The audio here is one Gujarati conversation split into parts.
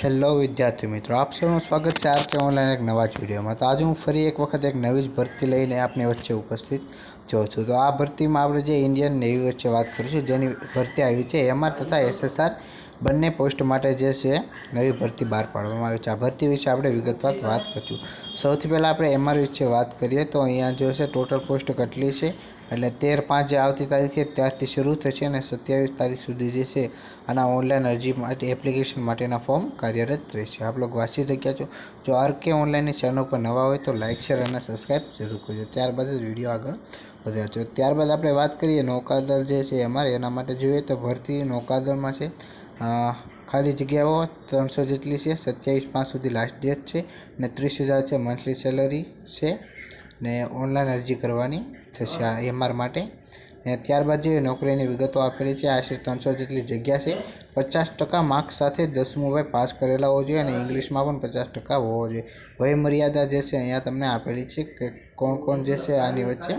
હેલો વિદ્યાર્થી મિત્રો. આપ સૌનું સ્વાગત છે આરકે ઓનલાઈન એક નવા જ વિડીયોમાં. તો આજે હું ફરી એક વખત એક નવી જ ભરતી લઈને આપની વચ્ચે ઉપસ્થિત જોઉં છું. તો આ ભરતીમાં આપણે જે ઇન્ડિયન નેવી વચ્ચે વાત કરીશું, જેની ભરતી આવી છે એમાં તથા એસએસઆર બંને પોસ્ટ માટે જે છે, નવી ભરતી બહાર પાડવામાં આવી છે. આ ભરતી વિશે આપણે વિગતવાર વાત કરીશું. સૌથી પહેલાં આપણે એમઆર વિશે વાત કરીએ તો અહીંયા જો છે ટોટલ પોસ્ટ કેટલી છે? એટલે તેર પાંચ જે આવતી તારીખ છે, ત્યારથી શરૂ થશે અને સત્યાવીસ તારીખ સુધી જે છે, આના ઓનલાઈન અરજી માટે એપ્લિકેશન માટેના ફોર્મ કાર્યરત રહેશે. આપ લોકો વાંચી શક્યા છો? જો આર કે ઓનલાઈનની ચેનલ ઉપર નવા હોય તો લાઇક શેર અને સબસ્ક્રાઈબ જરૂર કરજો. ત્યારબાદ જ વીડિયો આગળ વધ્યા જો ત્યારબાદ આપણે વાત કરીએ નૌકાદળ જે છે અમારે, એના માટે જોઈએ તો ભરતી નૌકાદળમાં છે ખાલી જગ્યાઓ ત્રણસો જેટલી છે, સત્યાવીસ પાંચ સુધી લાસ્ટ ડેટ છે ને ત્રીસ હજાર છે મંથલી સેલરી છે ને ઓનલાઈન અરજી કરવાની થશે એમઆર માટે. ને ત્યારબાદ જે નોકરીની વિગતો આપેલી છે આશરે ત્રણસો જેટલી જગ્યા છે, પચાસ ટકા માર્ક્સ સાથે દસમું ભાઈ પાસ કરેલા હોવો જોઈએ અને ઇંગ્લિશમાં પણ પચાસ ટકા હોવો જોઈએ. વય મર્યાદા જે છે, અહીંયા તમને આપેલી છે કે કોણ કોણ જે છે, આની વચ્ચે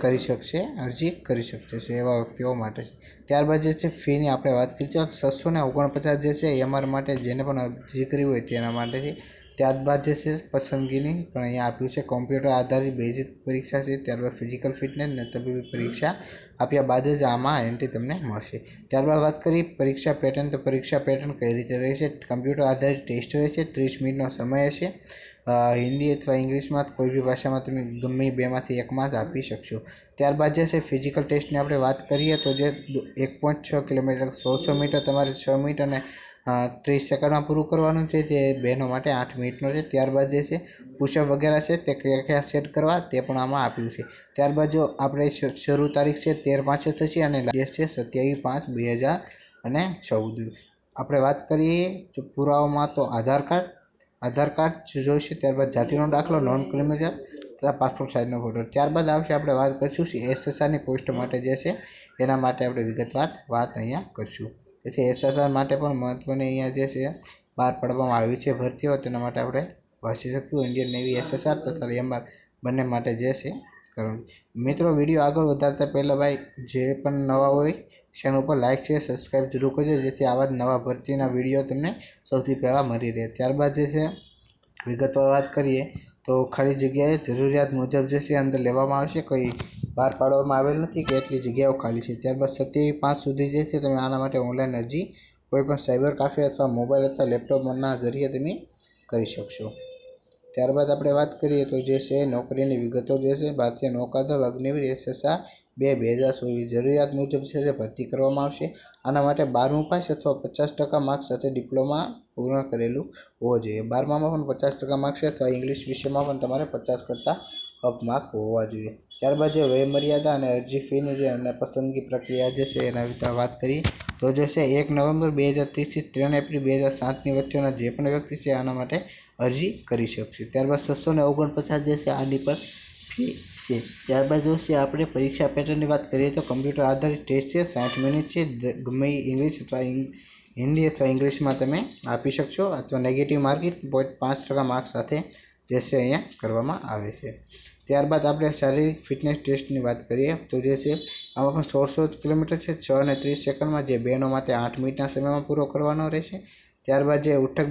કરી શકશે, અરજી કરી શકશે છે, એવા વ્યક્તિઓ માટે ત્યારબાદ જે છે, ફીની આપણે વાત કરી તો છસો ને ઓગણપચાસ જે છે એમઆર માટે જેને પણ અરજી કરવી હોય તેના માટે છે. ત્યારબાદ જે છે પસંદગીની પણ અહીંયા આપ્યું છે. કોમ્પ્યુટર આધારિત બેઝિક પરીક્ષા છે. ત્યારબાદ ફિઝિકલ ફિટનેસ ને તબીબી પરીક્ષા આપ્યા બાદ જ આમાં એન્ટ્રી તમને મળશે. ત્યારબાદ વાત કરી પરીક્ષા પેટર્ન. તો પરીક્ષા પેટર્ન કઈ રીતે રહેશે? કમ્પ્યુટર આધારિત ટેસ્ટ રહેશે. ત્રીસ મિનિટનો સમય હશે. હિન્દી અથવા ઇંગ્લિશમાં કોઈ બી ભાષામાં તમે ગમે બેમાંથી એકમાં જ આપી શકશો. ત્યારબાદ જે છે ફિઝિકલ ટેસ્ટની આપણે વાત કરીએ તો જે એક પોઈન્ટ છ કિલોમીટર, સોળસો મીટર, તમારે છ મિનિટ અને ત્રીસ સેકન્ડમાં પૂરું કરવાનું છે જે બહેનો માટે આઠ મિનિટનો છે. ત્યારબાદ જે છે પુશઅપ વગેરે છે તે કયા કયા સેટ કરવા તે પણ આમાં આપ્યું છે. ત્યારબાદ જો આપણે શરૂ તારીખ છે તેર પાંચે થશે અને લાસ્ટ છે સત્યાવીસ પાંચ બે હજાર અને ચૌદ. આપણે વાત કરીએ તો પુરાવામાં તો આધાર કાર્ડ આધાર કાર્ડ જોઈશે ત્યારબાદ જાતિનો દાખલો નોન ક્રિમિનલ તથા પાસપોર્ટ સાઇઝનો ફોટો ત્યારબાદ આવશે આપણે વાત કરીશું એસએસઆરની પોસ્ટ માટે જે છે, એના માટે આપણે વિગતવાર વાત અહીંયા કરીશું. પછી એસએસઆર માટે પણ મહત્ત્વની અહીંયા જે છે, બહાર પાડવામાં આવી છે ભરતીઓ તેના માટે આપણે વાંચી શકીએ. ઇન્ડિયન નેવી એસએસઆર તથા એમઆર બંને માટે જે છે કરવાનું મિત્રો, વીડિયો આગળ વધારતા પહેલાં ભાઈ, જે પણ નવા હોય ચેનલ ઉપર લાઇક છે સબસ્ક્રાઈબ જરૂર કરજો, જેથી આવા જ નવા ભરતીના વીડિયો તમને સૌથી પહેલાં મળી રહે. ત્યારબાદ જે છે, વિગતવાર વાત કરીએ, તો ખાલી જગ્યાએ જરૂરિયાત મુજબ જે છે, અંદર લેવામાં આવશે. કોઈ બહાર પાડવામાં આવેલ નથી કે એટલી જગ્યાઓ ખાલી છે. ત્યારબાદ સત્યાવીસ પાંચ સુધી જે છે તમે આના માટે ઓનલાઈન અરજી કોઈપણ સાયબર કાફે અથવા મોબાઈલ અથવા લેપટોપના જરીએ તમે કરી શકશો. ત્યારબાદ આપણે વાત કરીએ તો જે છે નોકરીની વિગતો જે છે, ભારતીય નૌકાદળ, અગ્નિવીર, એસએસઆર બે બે હજાર ચોવીસ જરૂરિયાત મુજબ છે જે ભરતી કરવામાં આવશે. આના માટે બારમું પાસ અથવા પચાસ ટકા માર્ક્સ સાથે ડિપ્લોમા પૂર્ણ કરેલું હોવું જોઈએ. બારમામાં પણ પચાસ ટકા માર્ક્સ અથવા ઇંગ્લિશ વિષયમાં પણ તમારે પચાસ કરતાં અપ માર્ક હોવા જોઈએ. ત્યારબાદ જે વયમર્યાદા અને અરજી ફીની જે અને પસંદગી પ્રક્રિયા જે છે એના વિશે વાત કરી, તો જે છે એક નવેમ્બર બે હજાર ત્રીસથી ત્રણ એપ્રિલ બે હજાર સાતની વચ્ચેના જે પણ વ્યક્તિ છે આના માટે અરજી કરી શકશે. ત્યારબાદ છસો ને ઓગણપચાસ જે છે આની પર ફી છે. ત્યારબાદ જો છે આપણે પરીક્ષા પેટર્નની વાત કરીએ તો કમ્પ્યુટર આધારિત ટેસ્ટ છે, સાઠ મિનિટ છે ગમે ઇંગ્લિશ અથવા હિન્દી અથવા ઇંગ્લિશમાં તમે આપી શકશો અથવા નેગેટિવ માર્કેટ પોઈન્ટ પાંચ ટકા માર્ક સાથે જે છે અહીંયા કરવામાં આવે છે. ત્યારબાદ આપણે શારીરિક ફિટનેસ ટેસ્ટની વાત કરીએ તો જે છે, આમાં પણ સોળસો કિલોમીટર છે, છ અને ત્રીસ સેકન્ડમાં જે બહેનો માટે આઠ મિનિટના સમયમાં પૂરો કરવાનો રહેશે. ત્યારબાદ જે ઉઠક બેઠક